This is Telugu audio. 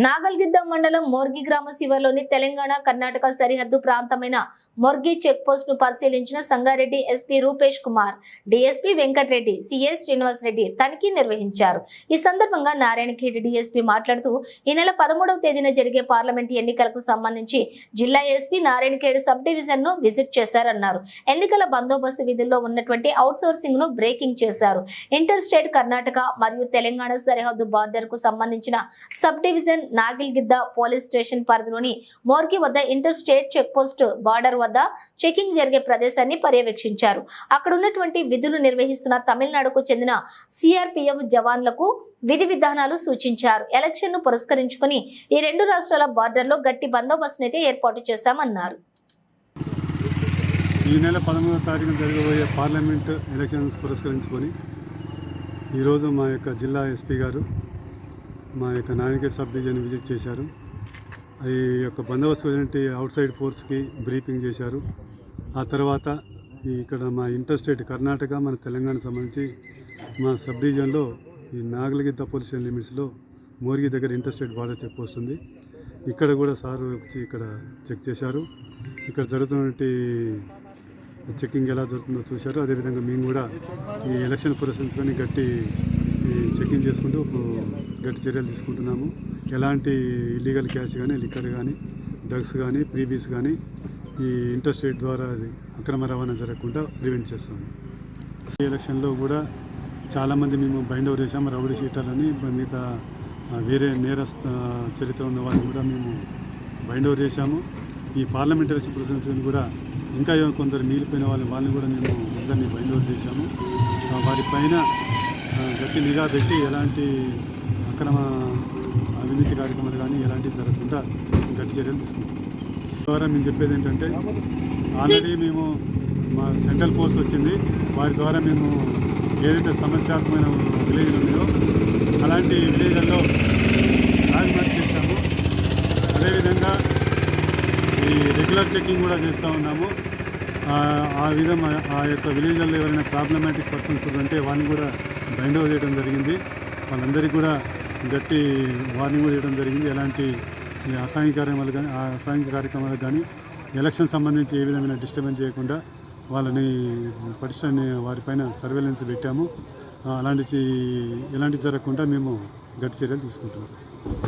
నాగల్గిద్ద మండలం మోర్గి గ్రామ శివర్లోని తెలంగాణ కర్ణాటక సరిహద్దు ప్రాంతమైన మొర్గి చెక్ పోస్ట్ను పరిశీలించిన Sangareddy SP Rupesh Kumar DSP Venkatreddy CS Srinivas Reddy తనిఖీ నిర్వహించారు. ఈ సందర్భంగా నారాయణఖేడ్ డిఎస్పీ మాట్లాడుతూ ఈ నెల పదమూడవ తేదీన జరిగే పార్లమెంట్ ఎన్నికలకు సంబంధించి జిల్లా ఎస్పీ నారాయణఖేడ్ సబ్ డివిజన్ను విజిట్ చేశారన్నారు. ఎన్నికల బందోబస్తు విధుల్లో ఉన్నటువంటి అవుట్ సోర్సింగ్ను బ్రేకింగ్ చేశారు. ఇంటర్ స్టేట్ కర్ణాటక మరియు తెలంగాణ సరిహద్దు బార్డర్కు సంబంధించిన sub division Nagilgidda police station పరిధిలోని మోర్కి వద్ద inter state check post border వద్ద చెకింగ్ జరిగే ప్రదేశాన్ని పర్యవేక్షించారు. అక్కడ ఉన్నటువంటి విధులు నిర్వహిస్తున్న తమిళనాడుకు చెందిన సిఆర్పిఎఫ్ జవాన్లకు విధి విధానాలు సూచించారు. ఎలక్షన్ను పురస్కరించుకుని ఈ రెండు రాష్ట్రాల బార్డర్లో గట్టి బందోబస్తునైతే ఏర్పాటు చేశామన్నారు. ఈ నెల పదమూడవ తారీఖున జరగబోయే పార్లమెంట్ ఎలక్షన్స్ పురస్కరించుకొని ఈరోజు మా యొక్క జిల్లా ఎస్పీ గారు మా యొక్క నాయకేట్ సబ్ డివిజన్ విజిట్ చేశారు. ఈ యొక్క బందోబస్తు ఏంటి అవుట్ సైడ్ ఫోర్స్కి బ్రీఫింగ్ చేశారు. ఆ తర్వాత ఇక్కడ మా ఇంటర్ స్టేట్ కర్ణాటక మన తెలంగాణ సంబంధించి మా సబ్ డివిజన్లో ఈ నాగలగిద్ద పోలీస్ లిమిట్స్లో మోరిగి దగ్గర ఇంటర్స్టేట్ బాగా బార్డర్ చెక్ పోస్ట్ ఉంది. ఇక్కడ కూడా సార్ వచ్చి ఇక్కడ చెక్ చేశారు. ఇక్కడ జరుగుతున్నటువంటి చెక్కింగ్ ఎలా జరుగుతుందో చూశారు. అదేవిధంగా మేము కూడా ఈ ఎలక్షన్ పురస్కరించుకొని గట్టి చెకింగ్ చేసుకుంటూ ఇప్పుడు గట్టి చర్యలు తీసుకుంటున్నాము. ఎలాంటి ఇల్లీగల్ క్యాష్ కానీ లిక్కర్ కానీ డ్రగ్స్ కానీ ప్రీబీస్ కానీ ఈ ఇంటర్స్టేట్ ద్వారా అది అక్రమ రవాణా జరగకుండా ప్రివెంట్ చేస్తాము. ఈ ఎలక్షన్లో కూడా చాలామంది మేము బైండ్ ఓవర్ చేసాము రౌడీ షీటర్లని. మిగతా వేరే నేరస్థ చరిత్ర ఉన్న వాళ్ళని కూడా మేము బైండ్ ఓవర్ చేశాము. ఈ పార్లమెంటరీ ఎలక్షన్ ప్రెసిడెన్సీని కూడా ఇంకా ఏమో కొందరు మిగిలిపోయిన వాళ్ళని వాళ్ళని కూడా మేము అందరినీ బైండ్ ఓవర్ చేశాము. వారిపైన గట్టి నిఘా పెట్టి ఎలాంటి అక్రమ అవినీతి కార్యక్రమాలు కానీ ఎలాంటివి జరగకుండా గట్టి చర్యలు తీసుకుంటాం. ద్వారా మేము చెప్పేది ఏంటంటే ఆల్రెడీ మేము మా సెంట్రల్ ఫోర్స్ వచ్చింది. వారి ద్వారా మేము ఏదైతే సమస్యాత్మకమైన విలేజ్లు ఉన్నాయో అలాంటి విలేజ్లలో రాజమండ్రి చేశాము అదేవిధంగా ఈ రెగ్యులర్ చెకింగ్ కూడా చేస్తూ ఉన్నాము. ఆ- ఆ విధంగా ఆ యొక్క విలేజ్లలో ఎవరైనా ప్రాబ్లమాటిక్ పర్సన్స్ ఉంటే వాళ్ళని కూడా బైండ్ అవుట్ చేయడం జరిగింది. వాళ్ళందరికీ కూడా గట్టి వార్నింగ్ చేయడం జరిగింది. ఎలాంటి ఈ అసాంఘిక కార్యక్రమాలు కానీ ఆ అసాంఘిక కార్యక్రమాలు కానీ ఎలక్షన్ సంబంధించి ఏ విధమైన డిస్టర్బెన్స్ చేయకుండా వాళ్ళని పరిశ్రమని వారిపైన సర్వేలెన్స్ పెట్టాము. అలాంటి ఎలాంటి జరగకుండా మేము గట్టి చర్యలు తీసుకుంటున్నాం.